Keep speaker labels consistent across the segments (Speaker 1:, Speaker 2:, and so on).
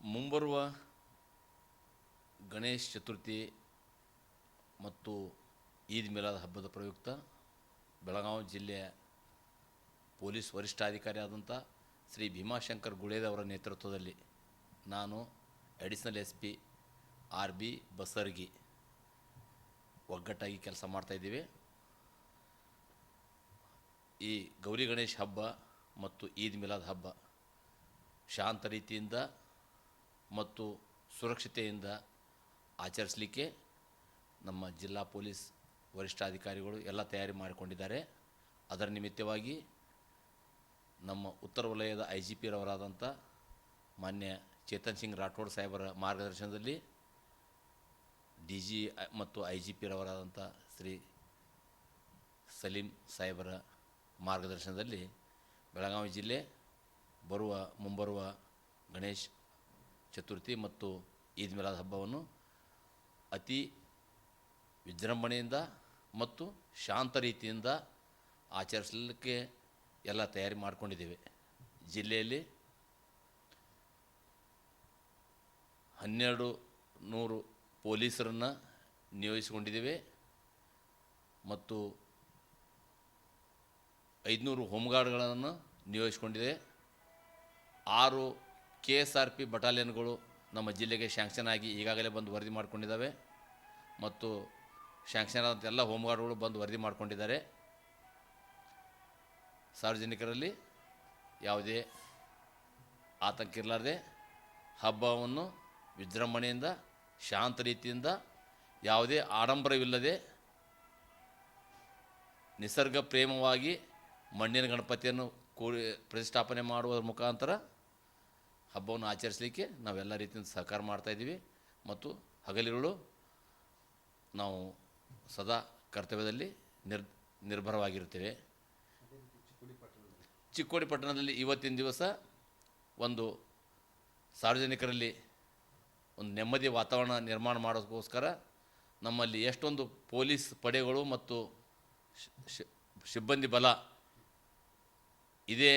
Speaker 1: ಮುಂಬರುವ ಗಣೇಶ ಚತುರ್ಥಿ ಮತ್ತು ಈದ್ ಮಿಲಾದ ಹಬ್ಬದ ಪ್ರಯುಕ್ತ ಬೆಳಗಾವಿ ಜಿಲ್ಲೆಯ ಪೊಲೀಸ್ ವರಿಷ್ಠಾಧಿಕಾರಿಯಾದಂಥ ಶ್ರೀ ಭೀಮಾಶಂಕರ್ ಗುಳೇದವರ ನೇತೃತ್ವದಲ್ಲಿ ನಾನು additional S P R B Basargi ಒಗ್ಗಟ್ಟಾಗಿ ಕೆಲಸ ಮಾಡ್ತಾಯಿದ್ದೀವಿ ಈ ಗೌರಿ ಗಣೇಶ್ ಹಬ್ಬ ಮತ್ತು ಈದ್ ಮಿಲಾದ್ ಹಬ್ಬ. ಶಾಂತ ರೀತಿಯಿಂದ ಮತ್ತು ಸುರಕ್ಷತೆಯಿಂದ ಆಚರಿಸಲಿಕ್ಕೆ ನಮ್ಮ ಜಿಲ್ಲಾ ಪೊಲೀಸ್ ವರಿಷ್ಠಾಧಿಕಾರಿಗಳು ಎಲ್ಲ ತಯಾರಿ ಮಾಡಿಕೊಂಡಿದ್ದಾರೆ. ಅದರ ನಿಮಿತ್ತವಾಗಿ ನಮ್ಮ ಉತ್ತರ ವಲಯದ ಐ ಜಿ ಪಿರವರಾದಂಥ ಮಾನ್ಯ ಚೇತನ್ ಸಿಂಗ್ ರಾಠೋಡ್ ಸಾಹೇಬರ ಮಾರ್ಗದರ್ಶನದಲ್ಲಿ ಡಿ ಜಿ ಮತ್ತು ಐ ಜಿ ಪಿರವರಾದಂಥ ಶ್ರೀ ಸಲೀಂ ಸಾಹೇಬರ ಮಾರ್ಗದರ್ಶನದಲ್ಲಿ ಬೆಳಗಾವಿ ಜಿಲ್ಲೆ ಬರುವ, ಮುಂಬರುವ ಗಣೇಶ್ ಚತುರ್ಥಿ ಮತ್ತು ಈದ್ ಮಿಲಾದ್ ಹಬ್ಬವನ್ನು ಅತಿ ವಿಜೃಂಭಣೆಯಿಂದ ಮತ್ತು ಶಾಂತ ರೀತಿಯಿಂದ ಆಚರಿಸಲಿಕ್ಕೆ ಎಲ್ಲ ತಯಾರಿ ಮಾಡಿಕೊಂಡಿದ್ದೇವೆ. ಜಿಲ್ಲೆಯಲ್ಲಿ ಹನ್ನೆರಡು ನೂರು ಪೊಲೀಸರನ್ನು ನಿಯೋಜಿಸಿಕೊಂಡಿದ್ದೇವೆ ಮತ್ತು ಐದುನೂರು ಹೋಮ್ಗಾರ್ಡ್ಗಳನ್ನು ನಿಯೋಜಿಸಿಕೊಂಡಿದೆ. ಆರು ಕೆ ಎಸ್ ಆರ್ ಪಿ ಬಟಾಲಿಯನ್ಗಳು ನಮ್ಮ ಜಿಲ್ಲೆಗೆ ಶಾಂಕ್ಷನ್ ಆಗಿ ಈಗಾಗಲೇ ಬಂದು ವರದಿ ಮಾಡಿಕೊಂಡಿದ್ದಾವೆ. ಮತ್ತು ಶ್ಯಾಂಕ್ಷನ್ ಆದಂಥ ಎಲ್ಲ ಹೋಮ್ಗಾರ್ಡ್ಗಳು ಬಂದು ವರದಿ ಮಾಡಿಕೊಂಡಿದ್ದಾರೆ. ಸಾರ್ವಜನಿಕರಲ್ಲಿ ಯಾವುದೇ ಆತಂಕ ಇರಲಾರ್ದೆ ಹಬ್ಬವನ್ನು ವಿಜೃಂಭಣೆಯಿಂದ, ಶಾಂತ ರೀತಿಯಿಂದ, ಯಾವುದೇ ಆಡಂಬರವಿಲ್ಲದೆ ನಿಸರ್ಗ ಪ್ರೇಮವಾಗಿ ಮಣ್ಣಿನ ಗಣಪತಿಯನ್ನು ಕೂಡಿ ಪ್ರತಿಷ್ಠಾಪನೆ ಮಾಡುವುದರ ಮುಖಾಂತರ ಹಬ್ಬವನ್ನು ಆಚರಿಸಲಿಕ್ಕೆ ನಾವೆಲ್ಲ ರೀತಿಯಿಂದ ಸಹಕಾರ ಮಾಡ್ತಾಯಿದ್ದೀವಿ ಮತ್ತು ಹಗಲಿರುಳು ನಾವು ಸದಾ ಕರ್ತವ್ಯದಲ್ಲಿ ನಿರ್, ನಿರ್ಭರವಾಗಿರುತ್ತೇವೆ. ಚಿಕ್ಕೋಡಿ ಪಟ್ಟಣದಲ್ಲಿ ಇವತ್ತಿನ ದಿವಸ ಒಂದು ಸಾರ್ವಜನಿಕರಲ್ಲಿ ಒಂದು ನೆಮ್ಮದಿ ವಾತಾವರಣ ನಿರ್ಮಾಣ ಮಾಡೋದಕ್ಕೋಸ್ಕರ ನಮ್ಮಲ್ಲಿ ಎಷ್ಟೊಂದು ಪೊಲೀಸ್ ಪಡೆಗಳು ಮತ್ತು ಸಿಬ್ಬಂದಿ ಬಲ ಇದೆ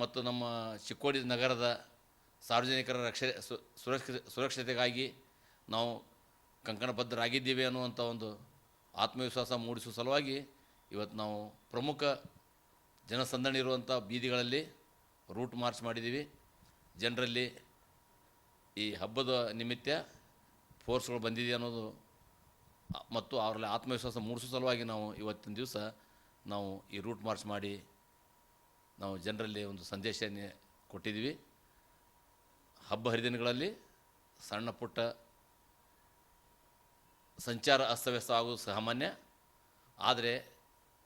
Speaker 1: ಮತ್ತು ನಮ್ಮ ಚಿಕ್ಕೋಡಿ ನಗರದ ಸಾರ್ವಜನಿಕರ ರಕ್ಷ ಸುರಕ್ಷತೆಗಾಗಿ ನಾವು ಕಂಕಣಬದ್ಧರಾಗಿದ್ದೀವಿ ಅನ್ನುವಂಥ ಒಂದು ಆತ್ಮವಿಶ್ವಾಸ ಮೂಡಿಸುವ ಸಲುವಾಗಿ ಇವತ್ತು ನಾವು ಪ್ರಮುಖ ಜನಸಂದಣಿ ಇರುವಂಥ ಬೀದಿಗಳಲ್ಲಿ ರೂಟ್ ಮಾರ್ಚ್ ಮಾಡಿದ್ದೀವಿ. ಜನರಲ್ಲಿ ಈ ಹಬ್ಬದ ನಿಮಿತ್ತ ಫೋರ್ಸ್ಗಳು ಬಂದಿದೆ ಅನ್ನೋದು ಮತ್ತು ಅವರಲ್ಲಿ ಆತ್ಮವಿಶ್ವಾಸ ಮೂಡಿಸೋ ಸಲುವಾಗಿ ನಾವು ಇವತ್ತಿನ ದಿವಸ ನಾವು ಈ ರೂಟ್ ಮಾರ್ಚ್ ಮಾಡಿ ನಾವು ಜನರಲ್ಲಿ ಒಂದು ಸಂದೇಶ ಕೊಟ್ಟಿದ್ದೀವಿ. ಹಬ್ಬ ಹರಿದಿನಗಳಲ್ಲಿ ಸಣ್ಣ ಪುಟ್ಟ ಸಂಚಾರ ಅಸ್ತವ್ಯಸ್ತ ಆಗೋದು ಸಾಮಾನ್ಯ. ಆದರೆ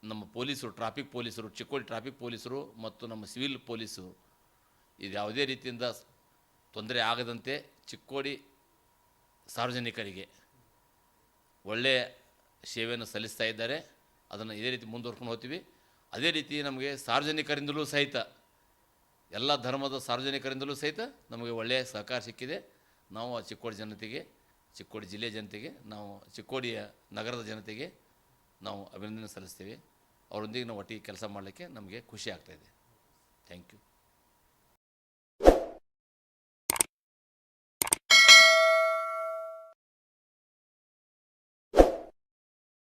Speaker 1: ನಮ್ಮ ಪೊಲೀಸರು, ಟ್ರಾಫಿಕ್ ಪೊಲೀಸರು, ಚಿಕ್ಕೋಡಿ ಟ್ರಾಫಿಕ್ ಪೊಲೀಸರು ಮತ್ತು ನಮ್ಮ ಸಿವಿಲ್ ಪೊಲೀಸು ಇದು ಯಾವುದೇ ರೀತಿಯಿಂದ ತೊಂದರೆ ಆಗದಂತೆ ಚಿಕ್ಕೋಡಿ ಸಾರ್ವಜನಿಕರಿಗೆ ಒಳ್ಳೆಯ ಸೇವೆಯನ್ನು ಸಲ್ಲಿಸ್ತಾ ಇದ್ದಾರೆ. ಅದನ್ನು ಇದೇ ರೀತಿ ಮುಂದುವರ್ಕೊಂಡು ಹೋಗ್ತೀವಿ. ಅದೇ ರೀತಿ ನಮಗೆ ಸಾರ್ವಜನಿಕರಿಂದಲೂ ಸಹಿತ, ಎಲ್ಲ ಧರ್ಮದ ಸಾರ್ವಜನಿಕರಿಂದಲೂ ಸಹಿತ ನಮಗೆ ಒಳ್ಳೆಯ ಸಹಕಾರ ಸಿಕ್ಕಿದೆ. ನಾವು ಆ ಚಿಕ್ಕೋಡಿ ಜನತೆಗೆ, ಚಿಕ್ಕೋಡಿ ಜಿಲ್ಲೆಯ ಜನತೆಗೆ, ನಾವು ಚಿಕ್ಕೋಡಿಯ ನಗರದ ಜನತೆಗೆ ನಾವು ಅಭಿನಂದನೆ ಸಲ್ಲಿಸ್ತೀವಿ. ಅವರೊಂದಿಗೆ ನಾವು ಒಟ್ಟಿಗೆ ಕೆಲಸ ಮಾಡಲಿಕ್ಕೆ ನಮಗೆ ಖುಷಿ ಆಗ್ತಾಯಿದೆ ಥ್ಯಾಂಕ್ ಯು